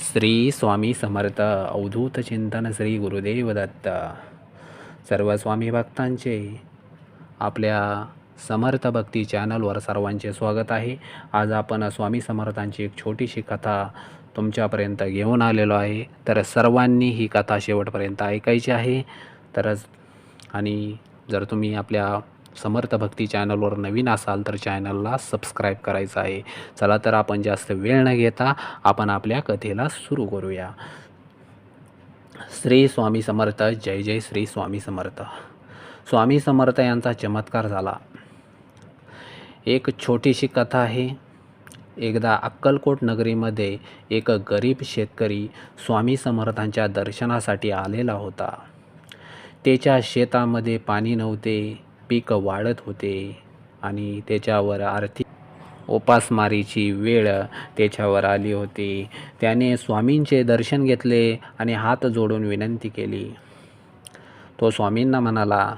श्री स्वामी समर्थ अवधूत चिंतन श्री गुरुदेव दत्त. सर्व स्वामी भक्तांचे आपल्या समर्थ भक्ती चॅनलवर सर्वांचे स्वागत आहे. आज आपण स्वामी समर्थांची एक छोटीशी कथा तुमच्यापर्यंत घेऊन आलेलो आहे. तर सर्वांनी ही कथा शेवटपर्यंत ऐकायची आहे. तरच आणि जर तुम्ही आपल्या समर्थ भक्ती चॅनलवर नवीन असाल तर चॅनलला सबस्क्राईब करायचं आहे. चला तर आपण जास्त वेळ न घेता आपण आपल्या कथेला सुरू करूया. श्री स्वामी समर्थ जय जय श्री स्वामी समर्थ. स्वामी समर्थ यांचा चमत्कार झाला. एक छोटीशी कथा आहे. एकदा अक्कलकोट नगरीमध्ये एक गरीब शेतकरी स्वामी समर्थांच्या दर्शनासाठी आलेला होता. त्याच्या शेतामध्ये पाणी नव्हते. पीक वाढत होते आणि त्याच्यावर आर्थिक उपासमारीची वेळ त्याच्यावर आली होती. त्याने स्वामींचे दर्शन घेतले आणि हात जोडून विनंती केली. तो स्वामींना म्हणाला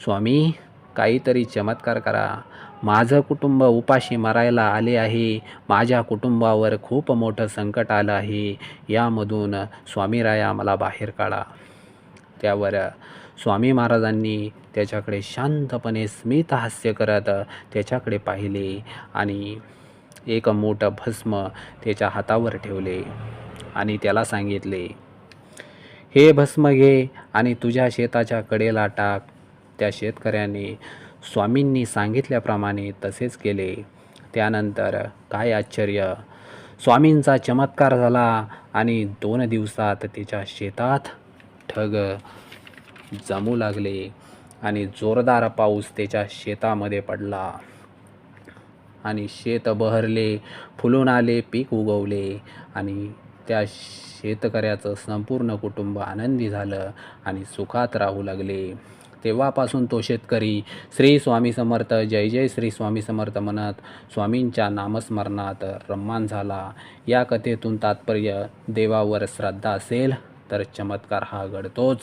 स्वामी काहीतरी चमत्कार करा. माझं कुटुंब उपाशी मरायला आले आहे. माझ्या कुटुंबावर खूप मोठं संकट आलं आहे. यामधून स्वामीराया मला बाहेर काढा. त्यावर स्वामी महाराजांनी त्याच्याकडे शांतपणे स्मित हास्य करत त्याच्याकडे पाहिले आणि एक मोठं भस्म त्याच्या हातावर ठेवले आणि त्याला सांगितले हे भस्म घे आणि तुझ्या शेताच्या कडेला टाक. त्या शेतकऱ्याने स्वामींनी सांगितल्याप्रमाणे तसेच केले. त्यानंतर काय आश्चर्य! स्वामींचा चमत्कार झाला आणि दोन दिवसात तिच्या शेतात ठग जमू लागले. आणि जोरदार पाऊस त्याच्या शेतामध्ये पडला. आणि शेत बहरले फुलून आले पीक उगवले आणि त्या शेतकऱ्याचं संपूर्ण कुटुंब आनंदी झालं आणि सुखात राहू लागले. तेव्हापासून तो शेतकरी श्री स्वामी समर्थ जय जय श्री स्वामी समर्थ म्हणत स्वामींच्या नामस्मरणात रम्मान झाला. या कथेतून तात्पर्य देवावर श्रद्धा असेल तर चमत्कार हा घडतोच.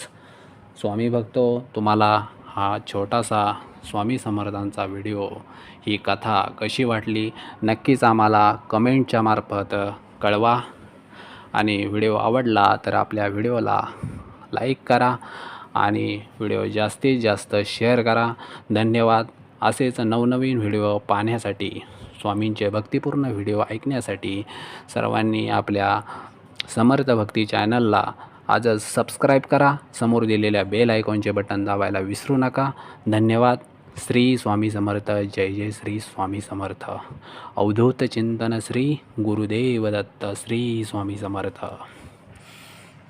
स्वामी भक्तो तुम्हाला हा छोटासा स्वामी समर्थांचा व्हिडिओ. ही कथा कशी वाटली? नक्कीच आम्हाला कमेंटच्या मार्फत कळवा. आणि व्हिडिओ आवडला तर आपल्या व्हिडिओला लाईक करा आणि व्हिडिओ जास्तीत जास्त शेअर करा. धन्यवाद. असेच नवनवीन व्हिडिओ पाहण्यासाठी स्वामींचे भक्तिपूर्ण व्हिडिओ ऐकण्यासाठी सर्वांनी आपल्या समर्थ भक्ती चॅनलला आजच सबस्क्राईब करा. समोर दिलेल्या बेल आयकॉनचे बटन दाबायला विसरू नका. धन्यवाद. श्री स्वामी समर्थ. जय जय श्री स्वामी समर्थ. अवधूत चिंतन श्री गुरुदेव दत्त. श्री स्वामी समर्थ.